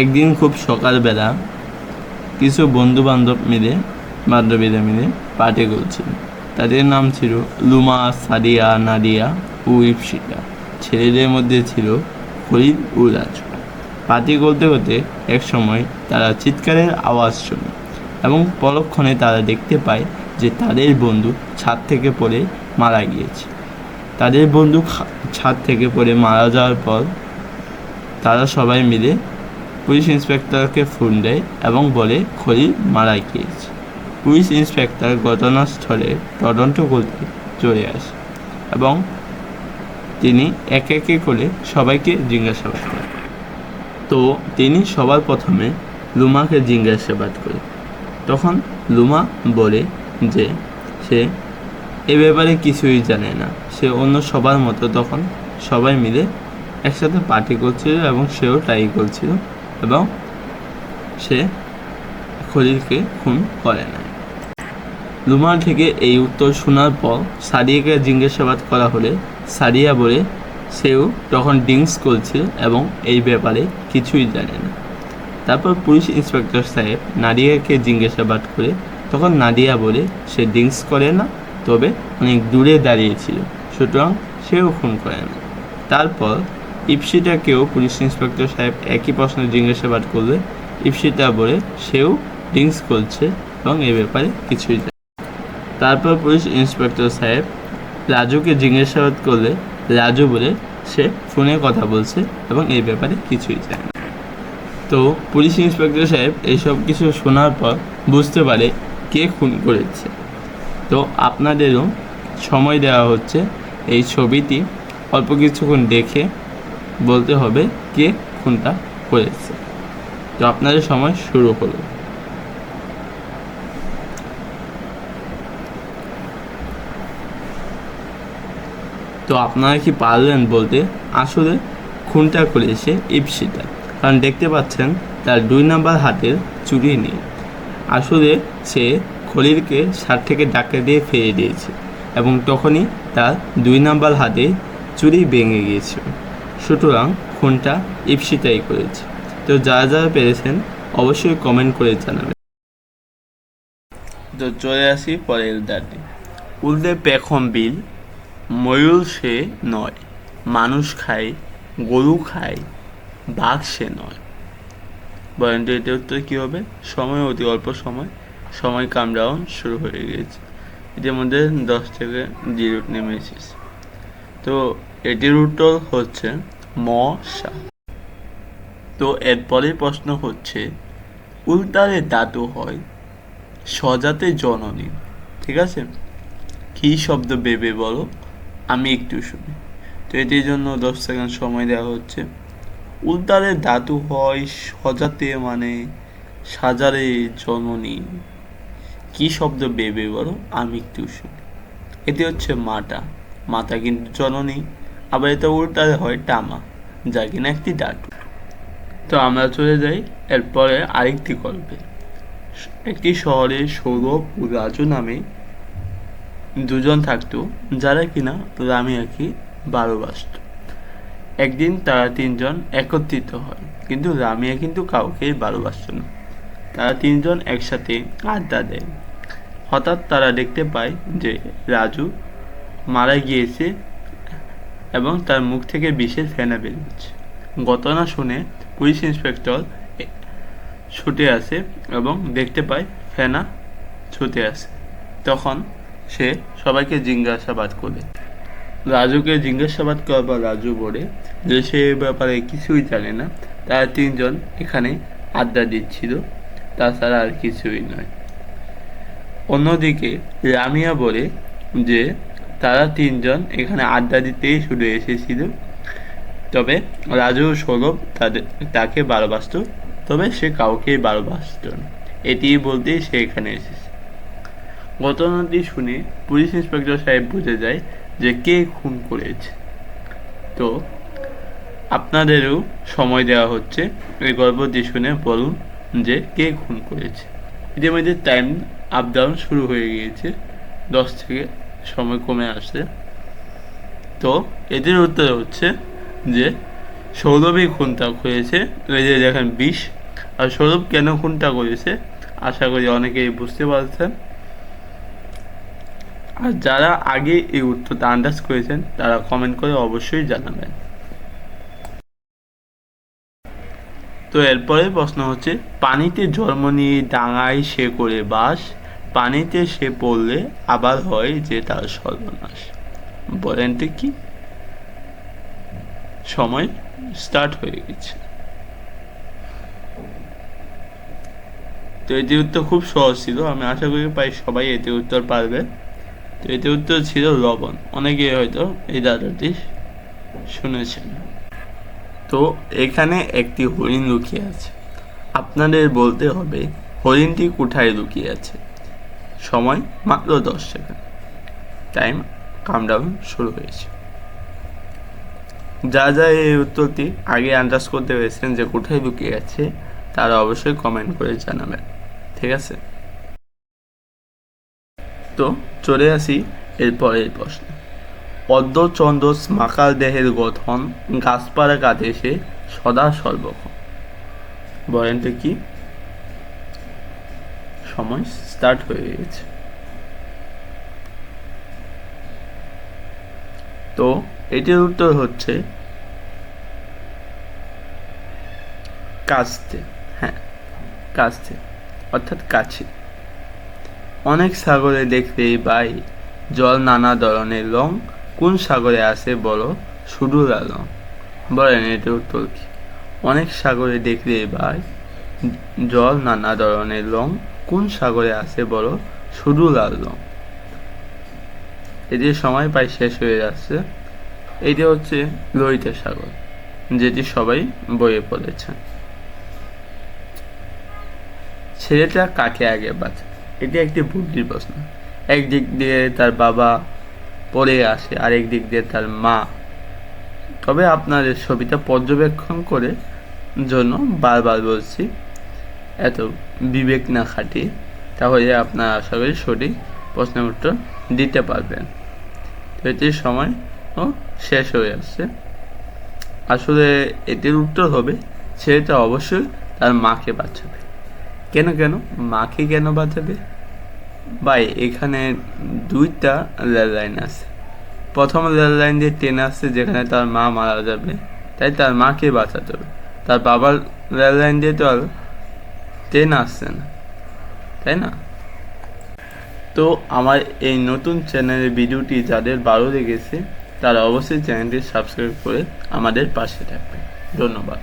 একদিন খুব সকালবেলা কিছু বন্ধু বান্ধব মিলে, বান্ধবীরা মিলে পার্টি করছিল। তাদের নাম ছিল লুমা, সাদিয়া, নাদিয়া ও ইপসিতা ছেলেদের মধ্যে ছিল ফরিদ ও রাজু পার্টি করতে করতে এক সময় তারা চিৎকারের আওয়াজ শোনে এবং পরক্ষণে তারা দেখতে পায় যে তাদের বন্ধু ছাদ থেকে পড়ে মারা গিয়েছে। তাদের বন্ধু ছাদ থেকে পড়ে মারা যাওয়ার পর তারা সবাই মিলে পুলিশ ইন্সপেক্টরকে ফোন দেয় এবং বলে, খলিল মারা গিয়েছে। পুলিশ ইন্সপেক্টর ঘটনাস্থলে তদন্ত করতে চলে আসে এবং তিনি এক একে করে সবাইকে জিজ্ঞাসাবাদ করেন। তো তিনি সবার প্রথমে লুমাকে জিজ্ঞাসাবাদ করে। তখন লুমা বলে যে, সে এ ব্যাপারে কিছুই জানে না। সে অন্য সবার মতো। তখন সবাই মিলে একসাথে পার্টি করছিল এবং সেও ট্রাই করছিল। এবং সে খলিলকে খুন করে না। লুমার থেকে এই উত্তর শোনার পর সাদিয়াকে জিজ্ঞাসাবাদ করা হলে সাদিয়া বলে, সেও তখন ড্রিঙ্কস করছিল এবং এই ব্যাপারে কিছুই জানে না। তারপর পুলিশ ইন্সপেক্টর সাহেব নাদিয়াকে জিজ্ঞাসাবাদ করে, তখন নাদিয়া বলে, সে ড্রিঙ্কস করে না, তবে অনেক দূরে দাঁড়িয়েছিল সুতরাং সেও খুন করে না। তারপর ইপসিটাকেও পুলিশ ইন্সপেক্টর সাহেব একই প্রশ্ন জিজ্ঞাসাবাদ করলে ইপসিটা বলে সেও ড্রিঙ্কস করছে এবং এ ব্যাপারে কিছুই না। তারপর পুলিশ ইন্সপেক্টর সাহেব রাজুকে জিজ্ঞাসাবাদ করলে রাজু বলে সে ফোনে কথা বলছে এবং এই ব্যাপারে কিছুই জানে না। তো পুলিশ ইন্সপেক্টর সাহেব এইসব কিছু শোনার পর বুঝতে পারে কে খুন করেছে। তো আপনাদেরও সময় দেওয়া হচ্ছে। এই ছবিটি অল্প কিছুক্ষণ দেখে বলতে হবে কে খুনটা করেছে। তো আপনাদের সময় শুরু হলো। তো আপনারা কি পারলেন বলতে আসলে খুনটা করেছে ইপসিটা কারণ দেখতে পাচ্ছেন তার দুই নাম্বার হাতের চুরি নেই। আসলে সে খলিলকে সার থেকে ডাকা দিয়ে ফেলে দিয়েছে এবং তখনই তার দুই নাম্বার হাতে চুরি ভেঙে গিয়েছিল সুতরাং খুনটা ইপসিতাই করেছে। তো যারা যারা পেরেছেন অবশ্যই কমেন্ট করে জানাবেন। তো চলে আসি পরের দাঁড়ি উল্টে পেখম বিল ময়ূর সে নয়, মানুষ খায়, গরু খায়, বাঘ সে নয়। বলেন উত্তর কী হবে? সময়, অতি অল্প সময় সময় কাম ডাউন শুরু হয়ে গিয়েছে এটির মধ্যে দশ থেকে জিরো নেমে এসেছে তো এটির উত্তর হচ্ছে মশা। তো এরপরের প্রশ্ন হচ্ছে উল্টারে দাতু হয় সজাতে জননী। ঠিক আছে? কী শব্দ বেবে বলো? আমি একটু শুনি। তো এটির জন্য দশ সেকেন্ড সময় দেওয়া হচ্ছে। উল্টারে ধাতু হয় সজাতে মানে সাজারে জননী। কি শব্দ বেবে বলো? আমি একটু শুনি। এটি হচ্ছে মাটা। মাতা কিন্তু জননী। আবার এটা উল্টারে হয় টামা যা কিনা একটি ডাটু তো আমরা চলে যাই এরপরে আরেকটি গল্পে। একটি শহরে সৌরভ ও রাজু নামে দুজন থাকতো, যারা কিনা রামিয়াকে ভালোবাসত একদিন তারা তিনজন একত্রিত হয়, কিন্তু রামিয়া কিন্তু কাউকে ভালোবাসত না। তারা তিনজন একসাথে আড্ডা দেয়। হঠাৎ তারা দেখতে পায় যে রাজু মারা গিয়েছে এবং তার মুখ থেকে বিষের ফেনা বেরিয়েছে ঘটনা শুনে পুলিশ ইন্সপেক্টর ছুটে আসে এবং দেখতে পায় ফেনা ছুটে আসে। তখন সে সবাইকে জিজ্ঞাসাবাদ করে। রাজুকে জিজ্ঞাসাবাদ করার পর রাজু বলে যে সে ব্যাপারে কিছুই জানে না। তারা তিনজন এখানে আড্ডা দিচ্ছিল। তাছাড়া আর কিছুই নয়। অন্যদিকে রামিয়া বলে যে তারা তিনজন এখানে আড্ডা দিতেই শুরু এসেছিল। তবে রাজু সৌরভ তাদের, তাকে ভালোবাসত, তবে সে কাউকেই ভালোবাসত না। এটি বলতেই সে এখানে এসেছে। ঘটনাটি শুনে পুলিশ ইন্সপেক্টর সাহেব বুঝে যায় যে কে খুন করেছে। তো আপনাদেরও সময় দেওয়া হচ্ছে। এই গল্পটি শুনে বলুন যে কে খুন করেছে। ইতিমধ্যে টাইম আপ ডাউন শুরু হয়ে গিয়েছে। দশ থেকে সময় কমে আসছে। তো এটির উত্তর হচ্ছে যে সৌরভই খুনটা করেছে এই যে দেখেন বিষ। আর সৌরভ কেন খুনটা করেছে? আশা করি অনেকেই বুঝতে পারছেন। আর যারা আগে এই উত্তরটা আন্দাজ করেছেন, তারা কমেন্ট করে অবশ্যই জানাবেন। তো এরপরে প্রশ্ন হচ্ছে, পানিতে জন্ম নিয়ে ডাঙায় সে করে বাস? পানিতে সে পড়লে আবার হয় যে তার সর্বনাশ। বলেন তো কি? সময় স্টার্ট হয়ে গেছে। তো এটির উত্তর খুব সহজ ছিল, আমি আশা করি প্রায় সবাই এটির উত্তর পারবে। তো এটির উত্তর ছিল লবণ। অনেকে হয়তো এই দাদাটি শুনেছেন। তো এখানে একটি হরিণ লুকিয়ে আছে। আপনাদের বলতে হবে, হরিণটি কোথায় লুকিয়ে আছে? সময় মাত্র দশ সেকেন্ড। টাইম কামডাউন শুরু হয়েছে। যা যা এই উত্তরটি আগে আন্দাজ করতে পেরেছেন যে কোথায় লুকিয়ে আছে, তারা অবশ্যই কমেন্ট করে জানাবেন। ঠিক আছে? তো চলে আসি এরপরের প্রশ্ন। অর্ধচন্দ্র স্মাকার দেহের গঠন গাছপালা কাটে সে সদা সর্বক্ষণ। বলেন তো কি? সময় স্টার্ট হয়ে গেছে তো এটির উত্তর হচ্ছে কাস্তে হ্যাঁ কাস্তে, অর্থাৎ কাছে। অনেক সাগরে দেখতে বাই জল নানা ধরনের রং। কোন সাগরে আসে বলো? শুধু লাল রং বলেন এটির উত্তর কি? অনেক সাগরে দেখলে বাই জল নানা ধরনের রং। কোন সাগরে আছে বলো? শুধু লাল রং সময় প্রায় শেষ হয়ে যাচ্ছে। এটি হচ্ছে লোহিত সাগর, যেটি সবাই বইয়ে পড়েছে। ছেলেটা কাকে আগে বাঁচে এটি একটি বুদ্ধির প্রশ্ন। একদিক দিয়ে তার বাবা পড়ে আসে, আরেক দিক দিয়ে তার মা। তবে আপনাদের ছবিটা পর্যবেক্ষণ করে জন্য বারবার বলছি এত বিবেক না খাটিয়ে তাহলে আপনার আশা করি সঠিক প্রশ্নের উত্তর দিতে পারবেন। তো এটির সময় ও শেষ হয়ে আসছে। আসলে এটির উত্তর হবে, ছেলেটা অবশ্যই তার মাকে বাঁচাবে। কেন কেন? মাকে কেন বাঁচাবে? ভাই, এখানে দুইটা রেল লাইন আছে। প্রথম রেল লাইন দিয়ে ট্রেন আসছে যেখানে তার মা মারা যাবে, তাই তার মাকে বাঁচাতে হবে। তার বাবার রেল লাইন দিয়ে তো আর ট্রেন আসছেন তাই না? তো আমার এই নতুন চ্যানেলের ভিডিওটি যাদের ভালো লেগেছে, তারা অবশ্যই চ্যানেলটি সাবস্ক্রাইব করে আমাদের পাশে থাকবে ধন্যবাদ।